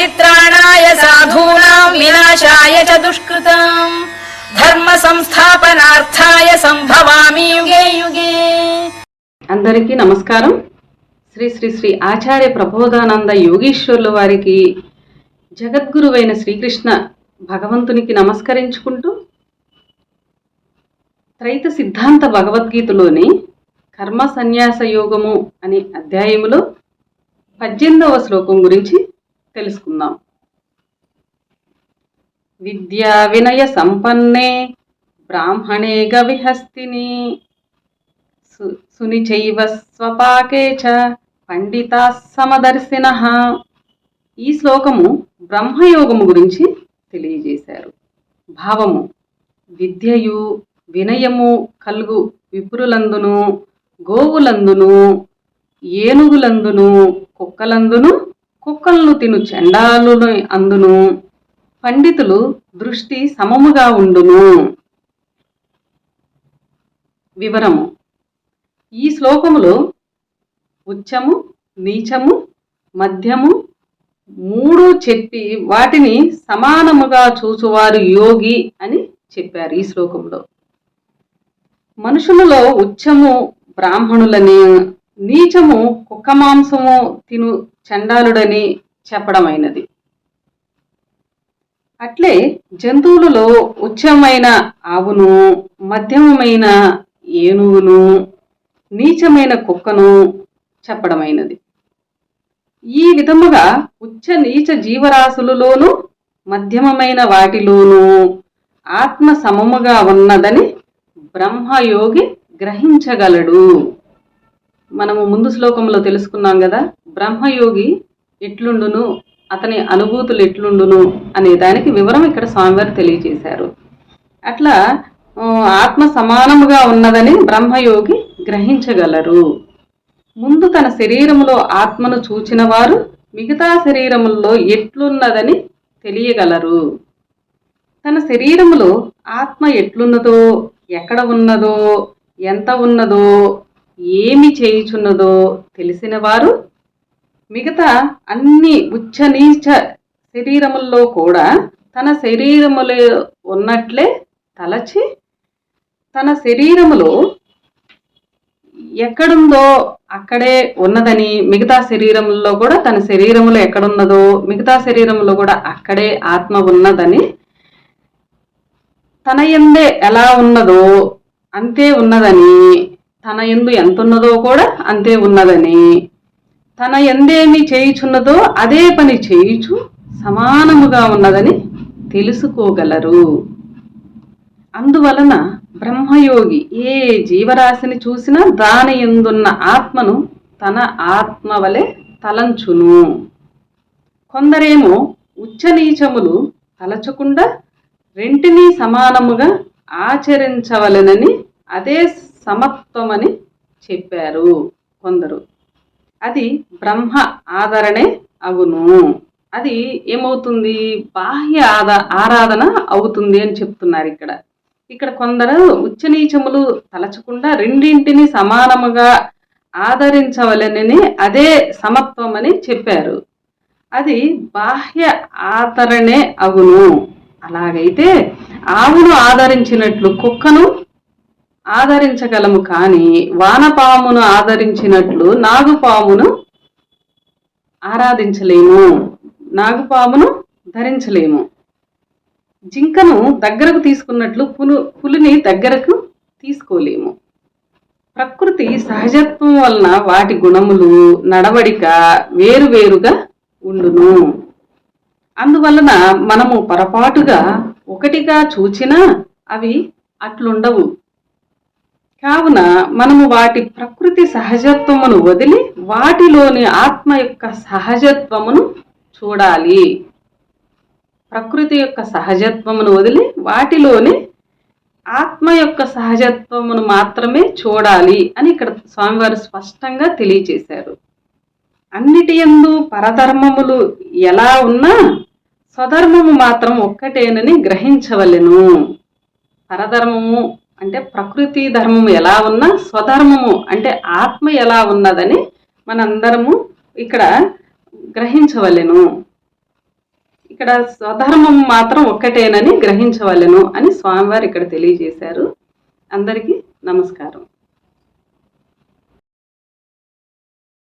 పరిత్రాణాయ సాధూనాం వినాశాయ చ దుష్కృతం ధర్మ సంస్థాపనార్థాయ సంభవామి యుగే యుగే అందరికీ నమస్కారం. శ్రీ శ్రీ శ్రీ ఆచార్య ప్రబోధానంద యోగీశ్వరుల వారికి జగద్గురువైన శ్రీకృష్ణ భగవంతునికి నమస్కరించుకుంటూ త్రైత సిద్ధాంత భగవద్గీతలోని కర్మ సన్యాస యోగము అనే అధ్యాయములో పద్దెనిమిదవ శ్లోకం గురించి తెలుసుకుందాం. విద్యా వినయ సంపన్నే బ్రాహ్మణే గవిహస్తిని. సునిచైవ స్వపాకే చ పండితా సమదర్శిన. ఈ శ్లోకము బ్రహ్మయోగము గురించి తెలియజేశారు. భావము విద్యయు వినయము కలుగు విపురులందును గోవులందును ఏనుగులందును కుక్కలందును కుక్కలను తిను చెండాలు అందును. పండితులు దృష్టి సమముగా ఉండును. వివరము. ఈ శ్లోకములో ఉచ్చము నీచము మధ్యము మూడు చెప్పి వాటిని సమానముగా చూచువారు యోగి అని చెప్పారు ఈ శ్లోకంలో మనుషులలో ఉచ్చము బ్రాహ్మణులని నీచము కుక్క మాంసము తిను చండాలుడని చెప్పడమైనది. అట్లే జంతువులలో ఉచ్చమైన ఆవును మధ్యమమైన ఏనుగును నీచమైన కుక్కను చెప్పడమైనది. ఈ విధముగా ఉచ్చ నీచ జీవరాశులలోనూ మధ్యమమైన వాటిలోనూ ఆత్మ సమముగా ఉన్నదని బ్రహ్మయోగి గ్రహించగలడు. మనము ముందు శ్లోకంలో తెలుసుకున్నాం కదా బ్రహ్మయోగి ఎట్లుండును అతని అనుభూతులు ఎట్లుండును అనే దానికి వివరం ఇక్కడ స్వామివారు తెలియజేశారు. అట్లా ఆత్మ సమానముగా ఉన్నదని బ్రహ్మయోగి గ్రహించగలరు. ముందు తన శరీరములో ఆత్మను చూచిన వారు మిగతా శరీరముల్లో ఎట్లున్నదని తెలియగలరు. తన శరీరములో ఆత్మ ఎట్లున్నదో ఎక్కడ ఉన్నదో ఎంత ఉన్నదో ఏమి చేయుచున్నదో తెలిసిన వారు మిగతా అన్ని ఉచ్చ నీచ శరీరముల్లో కూడా తన శరీరములో ఉన్నట్లే తలచి తన శరీరములో ఎక్కడుందో అక్కడే ఉన్నదని మిగతా శరీరంలో కూడా తన శరీరంలో ఎక్కడున్నదో మిగతా శరీరంలో కూడా అక్కడే ఆత్మ ఉన్నదని తన ఎందే ఎలా ఉన్నదో అంతే ఉన్నదని తన ఎందు ఎంత ఉన్నదో కూడా అంతే ఉన్నదని. తన ఎందేమి చేయుచున్నదో అదే పని చేయుచు సమానముగా ఉన్నదని తెలుసుకోగలరు. అందువలన బ్రహ్మయోగి ఏ జీవరాశిని చూసినా దాని ఎందున్న ఆత్మను తన ఆత్మ వలె తలంచును. కొందరేమో ఉచ్చనీచములు తలచకుండా రెంటినీ సమానముగా ఆచరించవలెనని అదే సమత్వమని చెప్పారు కొందరు. అది బ్రహ్మ ఆదరణే అవును. అది ఏమవుతుంది? బాహ్య ఆదా ఆరాధన అవుతుంది అని చెప్తున్నారు ఇక్కడ. ఇక్కడ కొందరు ఉచ్చనీచములు తలచకుండా రెండింటిని సమానముగా ఆదరించవలనని అదే సమత్వం అని చెప్పారు. అది బాహ్య ఆదరణే అగును అలాగైతే ఆవును ఆదరించినట్లు కుక్కను ఆదరించగలము కానీ వానపామును ఆదరించినట్లు నాగుపామును ఆరాధించలేము. నాగుపామును ధరించలేము. జింకను దగ్గరకు తీసుకున్నట్లు పులు పులిని దగ్గరకు తీసుకోలేము. ప్రకృతి సహజత్వం వలన వాటి గుణములు నడవడిక వేరువేరుగా ఉండును. అందువలన మనము పొరపాటుగా ఒకటిగా చూచినా అవి అట్లుండవు. కావున మనము వాటి ప్రకృతి సహజత్వమును వదిలి వాటిలోని ఆత్మ యొక్క సహజత్వమును చూడాలి. ప్రకృతి యొక్క సహజత్వమును వదిలి వాటిలోని ఆత్మ యొక్క సహజత్వమును మాత్రమే చూడాలి అని ఇక్కడ స్వామివారు స్పష్టంగా తెలియచేశారు. అన్నిటి యందు పరధర్మములు ఎలా ఉన్నా స్వధర్మము మాత్రం ఒక్కటేనని గ్రహించవలెను. పరధర్మము అంటే ప్రకృతి ధర్మము ఎలా ఉన్నా స్వధర్మము అంటే ఆత్మ ఎలా ఉన్నదని మనందరము ఇక్కడ గ్రహించవలెను. ఇక్కడ స్వధర్మం మాత్రం ఒక్కటేనని గ్రహించవలెను అని స్వామివారు ఇక్కడ తెలియజేశారు. అందరికీ నమస్కారం.